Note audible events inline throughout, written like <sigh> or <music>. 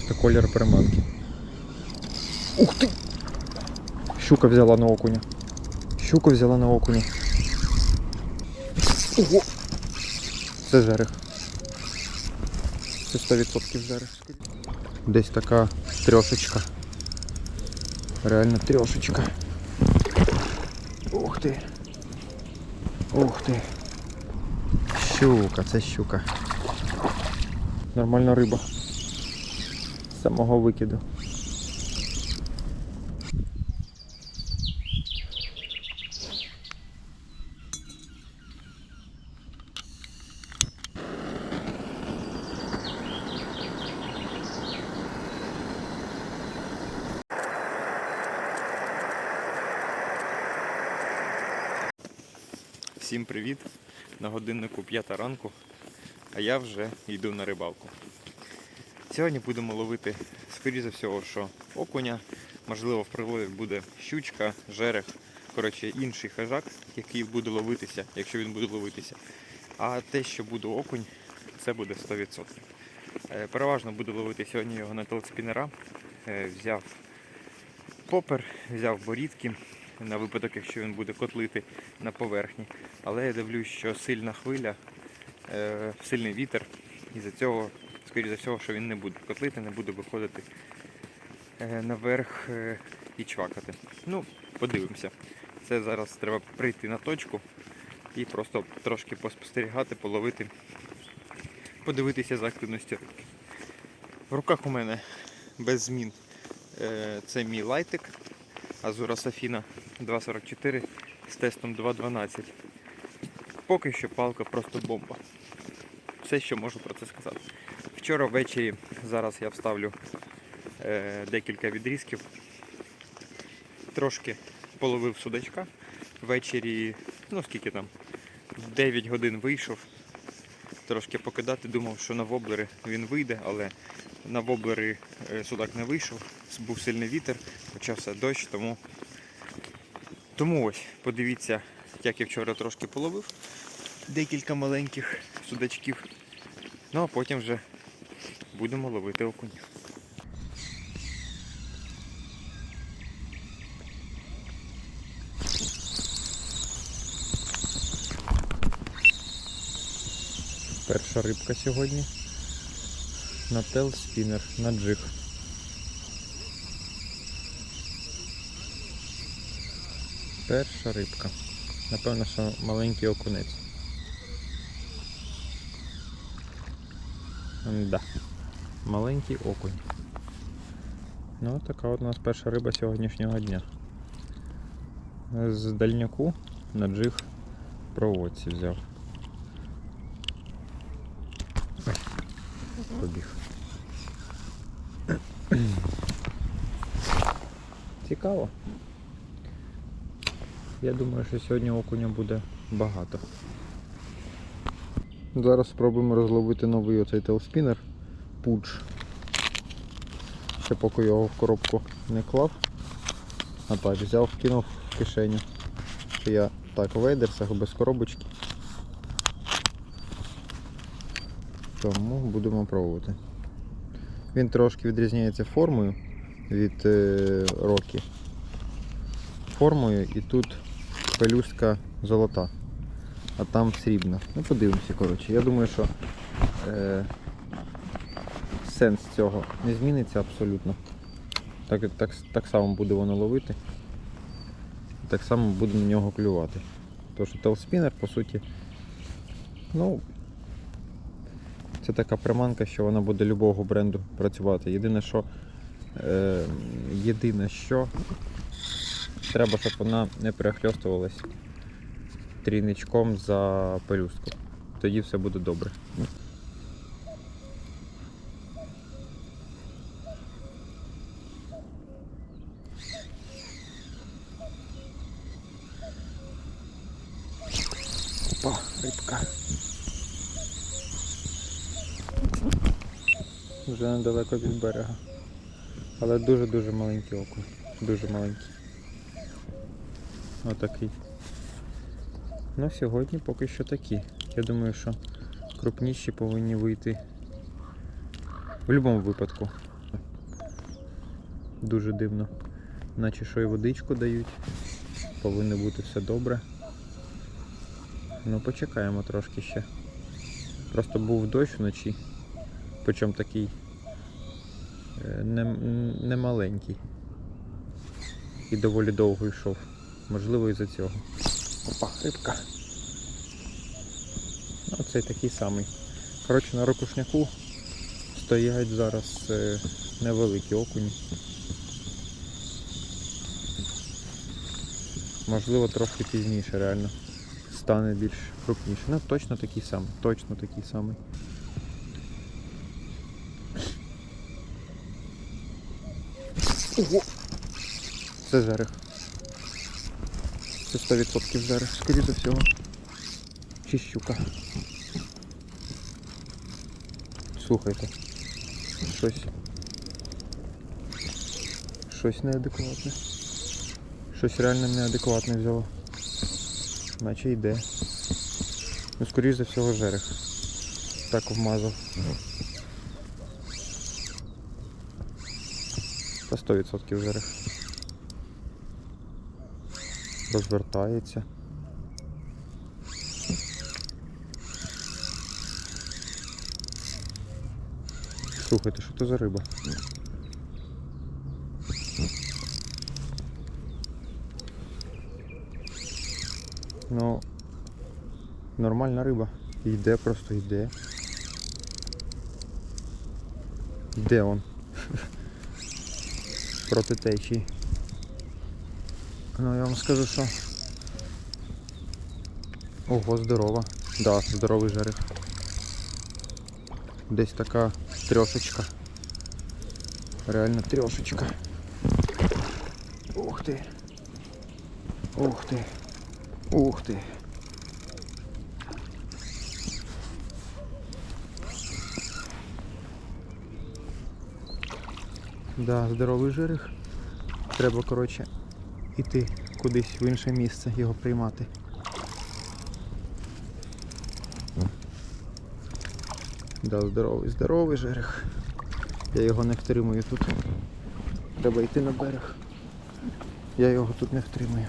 Це колір приманки. Ух ти! Щука взяла на окуня. Щука взяла на окуня. Ого! Це жерех. Це 100% жерех. Десь така трьошечка. Реально трьошечка. Ух ти. Ух ти. Щука, це щука. Нормальна риба. Самого викиду. Всім привіт! На годиннику 5 ранку, а я вже йду на рибалку. Сьогодні будемо ловити, скоріше за всього, що окуня, можливо, в прилові буде щучка, жерех, коротше, інший хижак, який буде ловитися, якщо він буде ловитися. А те, що буде окунь, це буде 100%. Е, Переважно буду ловити сьогодні його на телеспінера. Е, Взяв попер, взяв борідки на випадок, якщо він буде котлити на поверхні. Але я дивлюсь, що сильна хвиля, е, сильний вітер, і за цього, скоріше за всього, що він не буде котлити, не буде виходити е, наверх е, і чвакати. Ну, подивимося. Це зараз треба прийти на точку і просто трошки поспостерігати, половити, подивитися за активністю рибки. В руках у мене без змін е, це мій лайтик Азура Сафіна 2.44 з тестом 2.12. Поки що палка просто бомба. Все, що можу про це сказати. Вчора ввечері, зараз я вставлю е, декілька відрізків. Трошки половив судачка. Ввечері, ну скільки там, 9 годин вийшов. Трошки покидати, думав, що на воблери він вийде, але на воблери е, судак не вийшов, був сильний вітер, почався дощ, тому, тому ось, подивіться, як я вчора трошки половив декілька маленьких судачків. Ну а потім вже будемо ловити окунів. Перша рибка сьогодні. На тел спінер, на джиг. Перша рибка. Напевно, що маленький окунець. Да. Маленький окунь. Ну, така от у нас перша риба сьогоднішнього дня. З дальняку на джиг проводці взяв. побіг. Цікаво. Я думаю, що сьогодні окуня буде багато. Зараз спробуємо розловити новий оцей телспінер Пудж. Ще поки його в коробку не клав. А так, взяв, кинув в кишеню. Я так вейдерсах без коробочки. Тому будемо пробувати. Він трошки відрізняється формою від е, роки. Формою і тут пелюстка золота, а там срібна. Ну подивимося, коротше. Я думаю, що е, сенс цього не зміниться абсолютно. Так, так, так само буде воно ловити. Так само буде на нього клювати. Що телспінер, по суті, ну, це така приманка, що вона буде любого бренду працювати. Єдине, що е, єдине, що треба, щоб вона не перехльостувалась трійничком за пелюстку. Тоді все буде добре. Опа, рибка. Вже недалеко від берега. Але дуже-дуже маленький окунь. Дуже маленький. Отакий. Ну сьогодні поки що такі. Я думаю, що крупніші повинні вийти в будь-якому випадку. Дуже дивно. Наче що і водичку дають. Повинно бути все добре. Ну, почекаємо трошки ще. Просто був дощ вночі. Причому такий не, маленький. І доволі довго йшов. Можливо, із-за цього. Опа, рибка. Ну, цей такий самий. Коротше, на ракушняку стоять зараз е, невеликі окуні. Можливо, трошки пізніше реально стане більш крупніше. Ну, точно такий самий, точно такий самий. Ого! Це жерех. Це 100% жерех, скоріше за всього. Чи щука. Слухайте. Щось. Щось неадекватне. Щось реально неадекватне взяло. Наче йде. Ну, скоріш за всього жерех. Так вмазав. 100% жерех. Розвертається. Слухайте, що це за риба? Ну, нормальна риба. Йде, просто йде. Йде он. Проти течії. Ну я вам скажу, що. Ого, здорова. Да, здоровий жерех. Десь така трьошечка. Реально трьошечка. Ух ти. Ух ти. Ух ти. Да, здоровий жирих. Треба, коротше, іти кудись в інше місце його приймати. Да, здоровий, здоровий жерех. Я його не втримую тут. Треба йти на берег. Я його тут не втримую.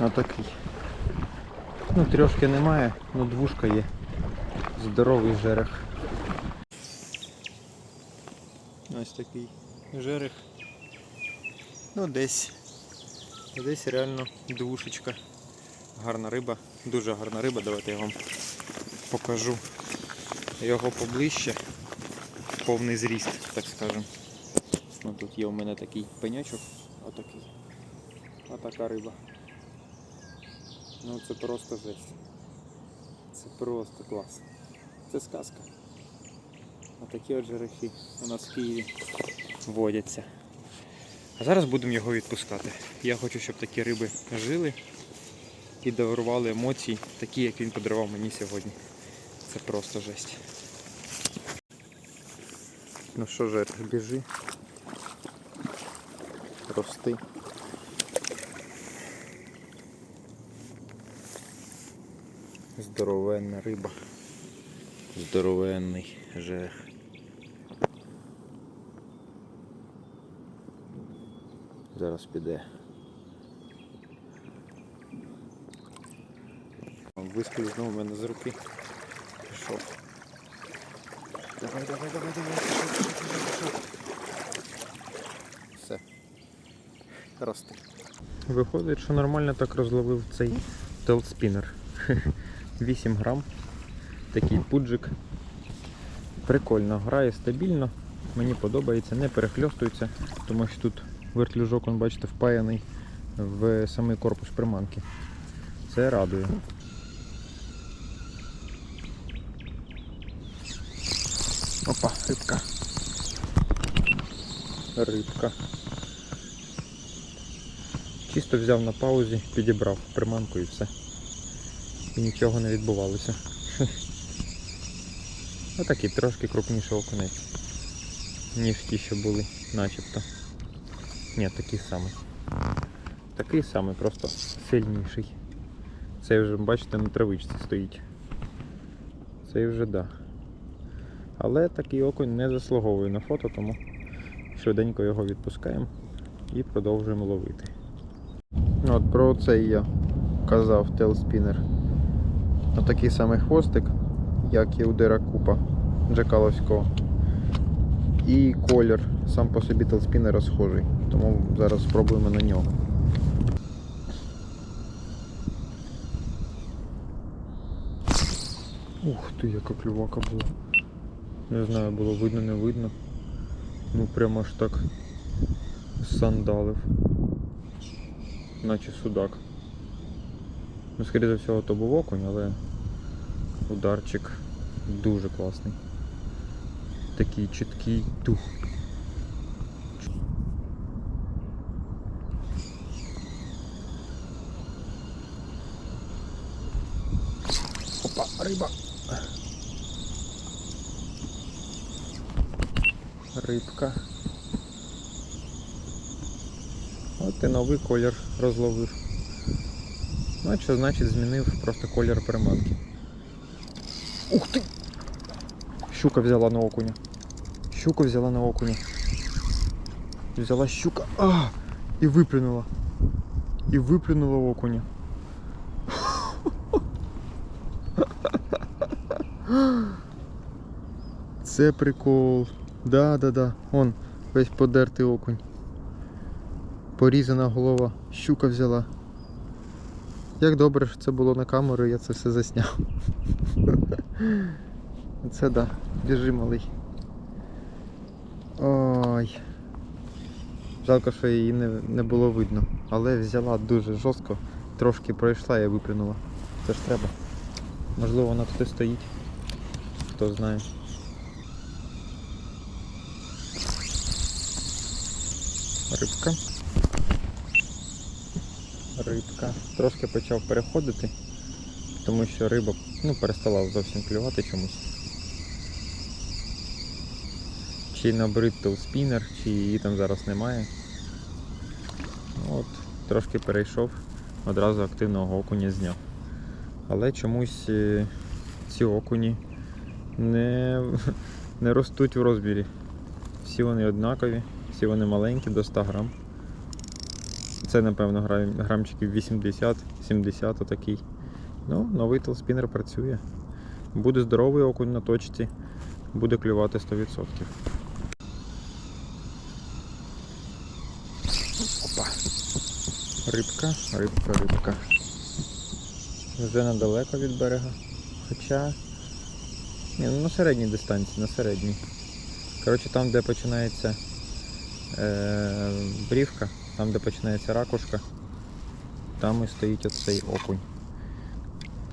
Отакий. Ну, трьошки немає, ну двушка є. Здоровий жерех. Ось такий жерех. Ну десь. Десь реально двушечка. Гарна риба, дуже гарна риба, давайте я вам покажу його поближче. Повний зріст, так скажемо. Ну, тут є у мене такий пеньочок, отакий. Отака риба. Ну це просто жесть. Це просто клас. Це сказка. А такі от жерехи у нас в Києві водяться. А зараз будемо його відпускати. Я хочу, щоб такі риби жили і дарували емоції, такі, як він подарував мені сьогодні. Це просто жесть. Ну що жерех, біжи. Рости. Здоровенна риба. Здоровенний жерех. Зараз піде. Вискользнув у мене з руки. Пішов. Давай, давай, давай, давай. Пішов, пішов, пішов, пішов. Все. Рости. Виходить, що нормально так розловив цей телспінер. 8 грам. Такий пуджик. Прикольно, грає стабільно, мені подобається, не перехльостується, тому що тут вертлюжок, він, бачите, впаяний в самий корпус приманки. Це радує. Опа, рибка. Рибка. Чисто взяв на паузі, підібрав приманку і все. І нічого не відбувалося. <laughs> Отакий трошки крупніший окунець, ніж ті, що були, начебто. Ні, такий самий. Такий самий, просто сильніший. Цей вже, бачите, на травичці стоїть. Цей вже да. Але такий окунь не заслуговує на фото, тому швиденько його відпускаємо і продовжуємо ловити. От про цей я казав телспінер. Отакий самий хвостик, як і у Деракупа Джекаловського. І колір сам по собі телспінера схожий. Тому зараз спробуємо на нього. Ух ти, яка клювака була. Не знаю, було видно, не видно. Ну прямо аж так сандалив. Наче судак. Ну, скоріше за всього, то був окунь, але ударчик дуже класний. Такий чіткий дух. Опа, риба. Рибка. От і новий колір розловив. Ну, а що значить змінив просто колір приманки. Ух ти! Щука взяла на окуня. Щука взяла на окуня. Взяла щука. А! І виплюнула. І виплюнула окуня. <laughs> Це прикол. Да, да, да. Он весь подертий окунь. Порізана голова. Щука взяла. Як добре, що це було на камеру, я це все засняв. <laughs> Це да. Біжи, малий. Ой. Жалко, що її не, не було видно. Але взяла дуже жорстко, трошки пройшла і виплюнула. Це ж треба. Можливо, вона тут стоїть. Хто знає. Рибка. Рибка. Трошки почав переходити, тому що риба ну, перестала зовсім клювати чомусь. Чи набрид спінер, чи її там зараз немає. Ну, От, трошки перейшов, одразу активного окуня зняв. Але чомусь е, ці окуні не, <laughs> не ростуть в розмірі. Всі вони однакові, всі вони маленькі, до 100 грам. Це, напевно, грамчиків 80-70 отакий. Ну, новий телспінер працює. Буде здоровий окунь на точці, буде клювати 100%. Опа. Рибка, рибка, рибка. Вже недалеко від берега. Хоча. Ні, ну на середній дистанції, на середній. Коротше, там, де починається е, брівка, там, де починається ракушка, там і стоїть оцей окунь.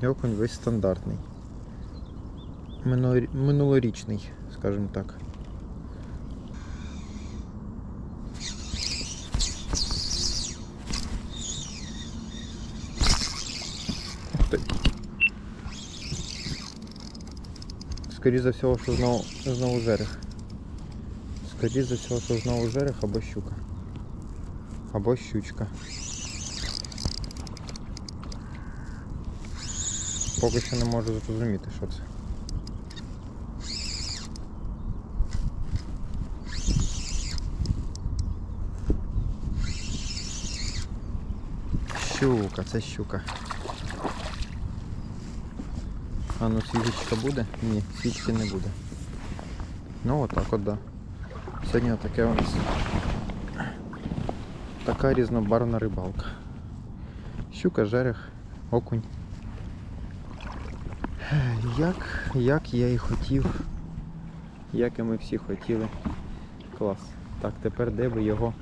І окунь весь стандартний. Минулорі- Минулорічний, скажімо так. Ух ти. Скоріше за всього, що знову, знову жерех. Скоріше за всього, що знову жерех або щука. Або щучка. Поки що не можу зрозуміти, що це. Щука, це щука. А ну свічечка буде? Ні, свічки не буде. Ну отак от, да. Сьогодні таке у нас така різнобарвна рибалка. Щука, жерех, окунь. Як, як я і хотів, як і ми всі хотіли. Клас. Так, тепер де би його,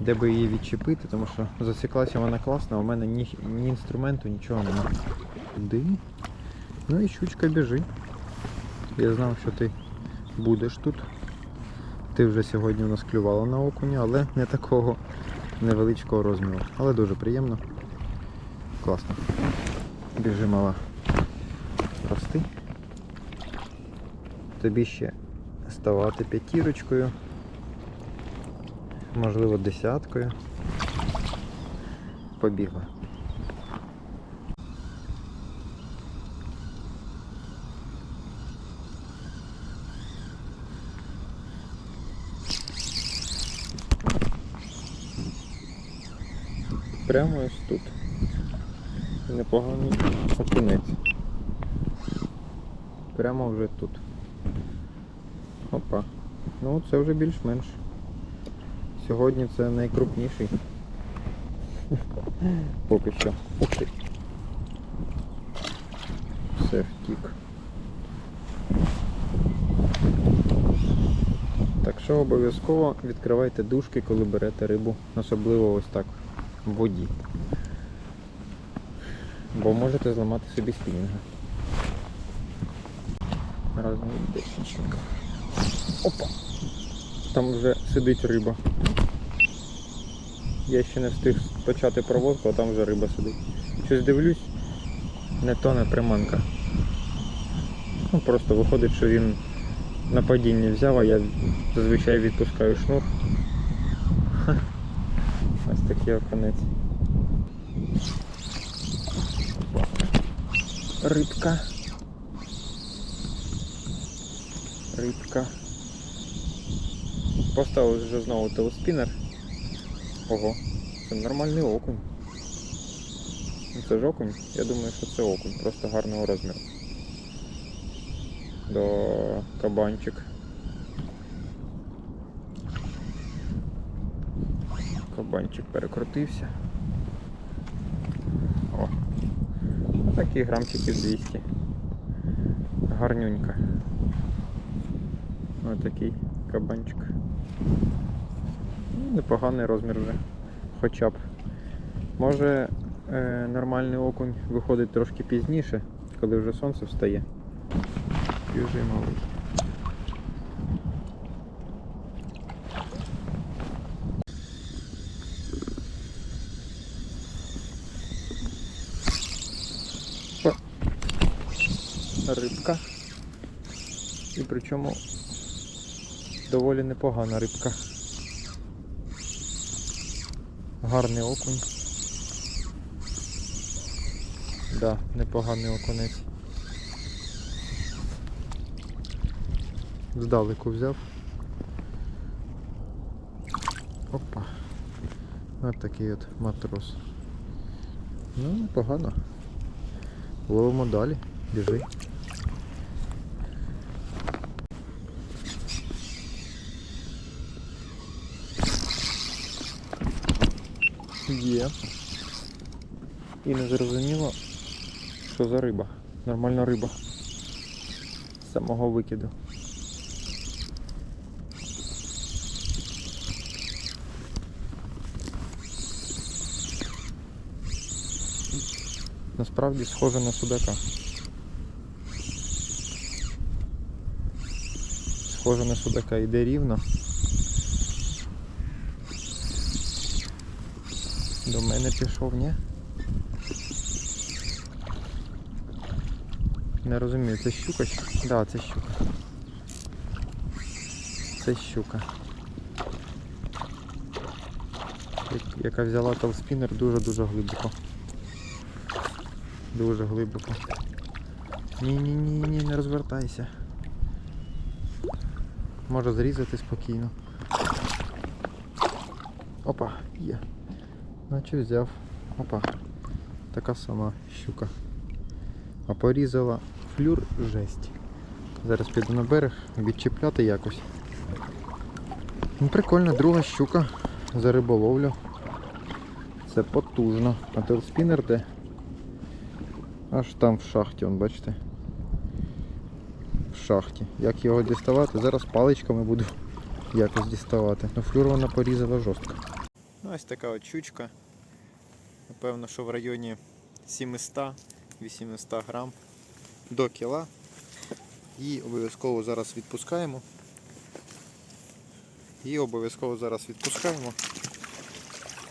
де би її відчепити, тому що засіклася вона класно, а у мене ні, ні інструменту, нічого немає. Куди? Ну і щучка біжи. Я знав, що ти будеш тут. Ти вже сьогодні у нас клювала на окуня, але не такого невеличкого розміру. Але дуже приємно. Класно. Біжи мала. Рости. Тобі ще ставати п'ятірочкою. Можливо, десяткою. Побігла. Прямо ось тут. Непоганий окунець. Прямо вже тут. Ну це вже більш-менш. Сьогодні це найкрупніший. Поки що. Ух. Все втік. Так що обов'язково відкривайте дужки, коли берете рибу, особливо ось так в воді. Бо можете зламати собі спінінга. Разом десятчика. Опа! Там вже сидить риба. Я ще не встиг почати проводку, а там вже риба сидить. Щось дивлюсь, не то не приманка. Ну, просто виходить, що він на падінні взяв, а я зазвичай відпускаю шнур. Ха. Ось такий оконець. Рибка. Рибка. Поставив вже знову телеспінер. Ого, це нормальний окунь. Ну, Це ж окунь? Я думаю, що це окунь, просто гарного розміру. До кабанчик. Кабанчик перекрутився. О. Такі грамчики 200. Гарнюнька. Ось такий кабанчик. Ну, Непоганий розмір вже. Хоча б. Може е, нормальний окунь виходить трошки пізніше, коли вже сонце встає. Біжи малий. Рибка. І причому доволі непогана рибка. Гарний окунь. Да, непоганий окунець. Здалеку взяв. Опа. Ось такий от матрос. Ну, непогано. Ловимо далі. Біжи. Є. І не зрозуміло, що за риба. Нормальна риба. З самого викиду. Насправді схоже на судака. Схоже на судака йде рівно. До мене пішов, ні? Не розумію, це щука? Так, да, це щука. Це щука. Яка взяла толспінер дуже-дуже глибоко. Дуже глибоко. Ні-ні-ні, ні, не розвертайся. Може зрізати спокійно. Опа, є. Наче взяв. Опа. Така сама щука. А порізала флюр жесть. Зараз піду на берег відчіпляти якось. Ну, прикольно, друга щука за риболовлю. Це потужно. А телспінер де? Аж там в шахті, вон, бачите? В шахті. Як його діставати? Зараз паличками буду <laughs> якось діставати. Ну флюр вона порізала жорстко. Ну, ось така от щучка. Напевно, що в районі 700-800 грам до кіла. Її обов'язково зараз відпускаємо. Її обов'язково зараз відпускаємо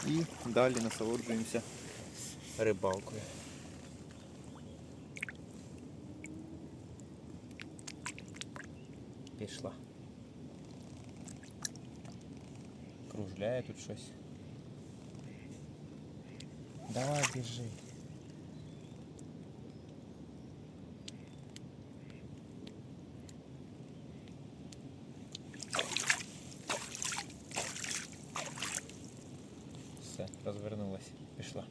і далі насолоджуємося рибалкою. Пішла. Кружляє тут щось. Давай біжи. Все, розвернулась, пішла.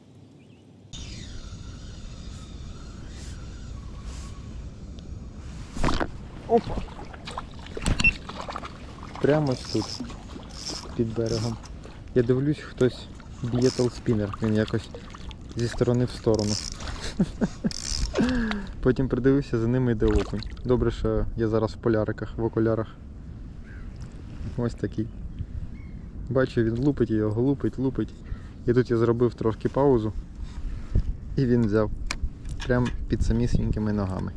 Опа! Прямо ось тут, під берегом. Я дивлюсь, хтось б'є толспінер. Він якось зі сторони в сторону. Потім придивився, за ними йде окунь. Добре, що я зараз в поляриках, в окулярах. Ось такий. Бачу, він лупить його, лупить, лупить. І тут я зробив трошки паузу. І він взяв. Прям під самісінькими ногами.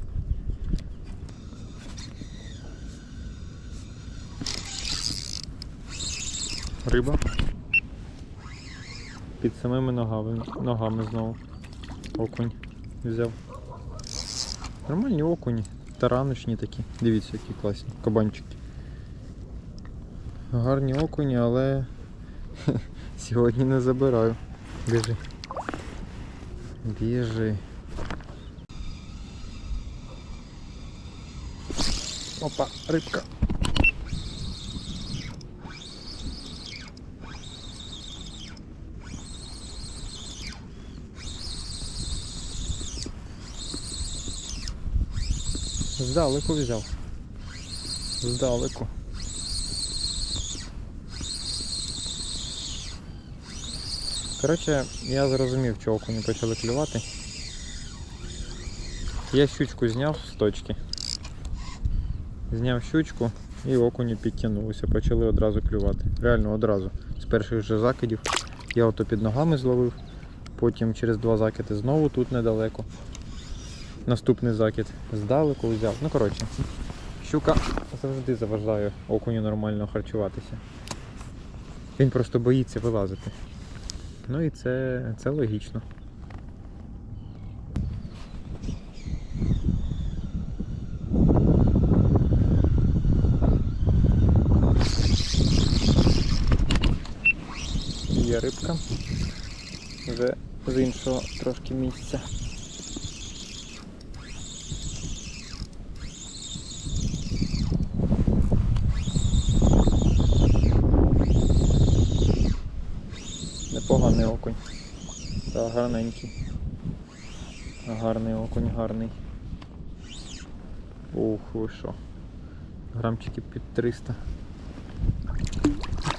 Риба. Під самими ногами, ногами знову. Окунь взяв. Нормальні окуні. Тараночні такі. Дивіться, які класні. Кабанчики. Гарні окуні, але <laughs> сьогодні не забираю. Біжи. Біжи. Опа, рибка. Здалеку взяв. Здалеку. Коротше, я зрозумів, чого окуні почали клювати. Я щучку зняв з точки. Зняв щучку і окуні підтягнулися, почали одразу клювати. Реально одразу. З перших же закидів. Я ото під ногами зловив, потім через два закиди знову тут недалеко. Наступний закид здалеку взяв. Ну коротше, щука завжди заважає окуню нормально харчуватися. Він просто боїться вилазити. Ну і це, це логічно. Є рибка. Вже з іншого трошки місця. Непоганий окунь. Та гарненький. Гарний окунь, гарний. Ух, ви що. Грамчики під 300. Ух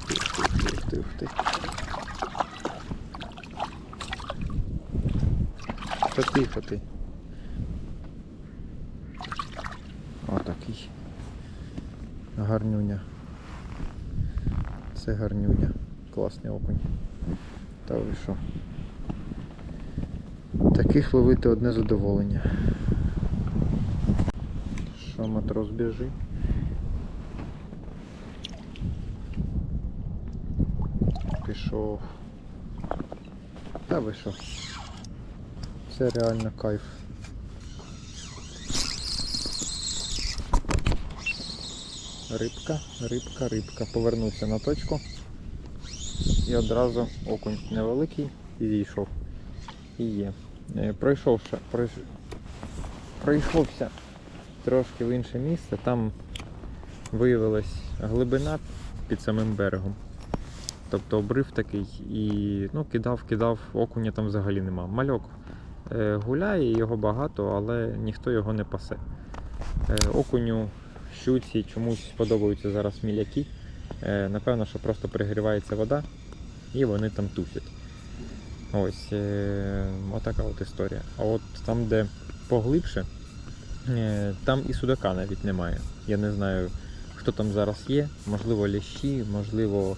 ти, ух ти, ух ти. Та тихо ти. Отакий. Гарнюня. Це гарнюня. Класний окунь. Та ви що? Таких ловити одне задоволення. Що, матрос біжи? Пішов. Та ви що? Це реально кайф. Рибка, рибка, рибка. Повернувся на точку. І одразу окунь невеликий і зійшов. І є. Е, Пройшовши, пройш... пройшовся трошки в інше місце, там виявилась глибина під самим берегом. Тобто обрив такий і ну, кидав, кидав, окуня там взагалі нема. Мальок е, гуляє, його багато, але ніхто його не пасе. Е, окуню, щуці чомусь подобаються зараз міляки. Е, напевно, що просто перегрівається вода і вони там тусять. Ось е, отака от історія. А от там, де поглибше, е, там і судака навіть немає. Я не знаю, хто там зараз є. Можливо, лящі, можливо,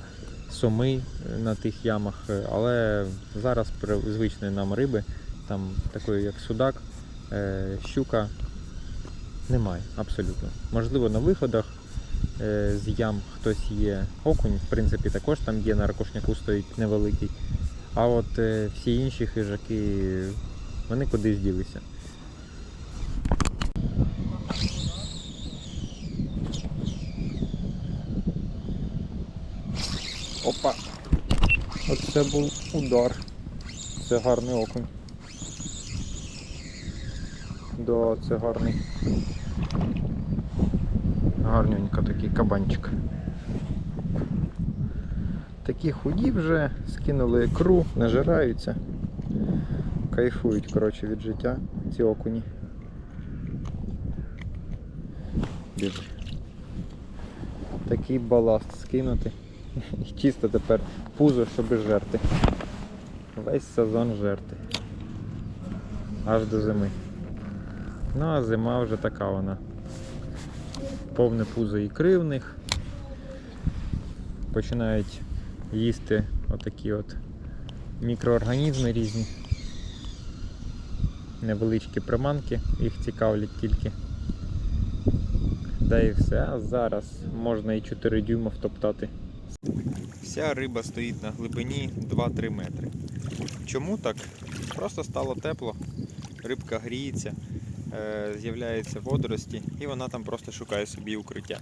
соми на тих ямах, але зараз звичної нам риби, там такої як судак, щука, Немає, абсолютно. Можливо, на виходах з ям хтось є окунь, в принципі, також там є на ракушняку стоїть невеликий. А от е, всі інші хижаки, вони кудись ділися. Опа! Оце був удар. Це гарний окунь. Да, це гарний. Гарненько такий кабанчик. Такі худі вже, скинули ікру, нажираються. Кайфують, коротше, від життя ці окуні. Біжи. Такий баласт скинути. І чисто тепер пузо, щоб жерти. Весь сезон жерти. Аж до зими. Ну а зима вже така вона. Повне пузо ікри в них. Починають їсти отакі от мікроорганізми різні. Невеличкі приманки, їх цікавлять тільки. Да і все, а зараз можна і 4 дюйма втоптати. Вся риба стоїть на глибині 2-3 метри. Чому так? Просто стало тепло, рибка гріється, з'являються водорості, і вона там просто шукає собі укриття.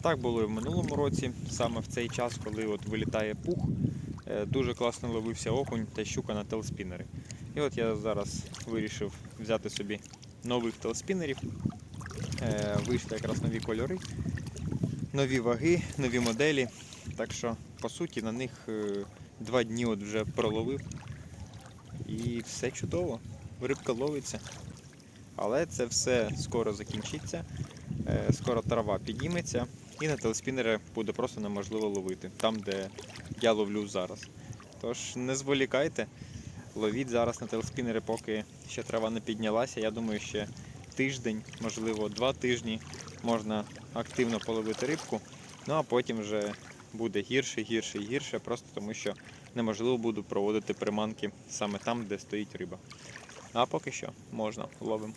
Так було і в минулому році, саме в цей час, коли от вилітає пух, е, дуже класно ловився окунь та щука на телспінери. І от я зараз вирішив взяти собі нових телспінерів. Е, Вийшли якраз нові кольори, нові ваги, нові моделі. Так що, по суті, на них е, два дні от вже проловив. І все чудово. Рибка ловиться. Але це все скоро закінчиться. Е, Скоро трава підніметься і на телеспінери буде просто неможливо ловити, там, де я ловлю зараз. Тож не зволікайте, ловіть зараз на телеспінери, поки ще трава не піднялася. Я думаю, ще тиждень, можливо, два тижні можна активно половити рибку. Ну а потім вже буде гірше, гірше, гірше, просто тому що неможливо буде проводити приманки саме там, де стоїть риба. А поки що можна, ловимо.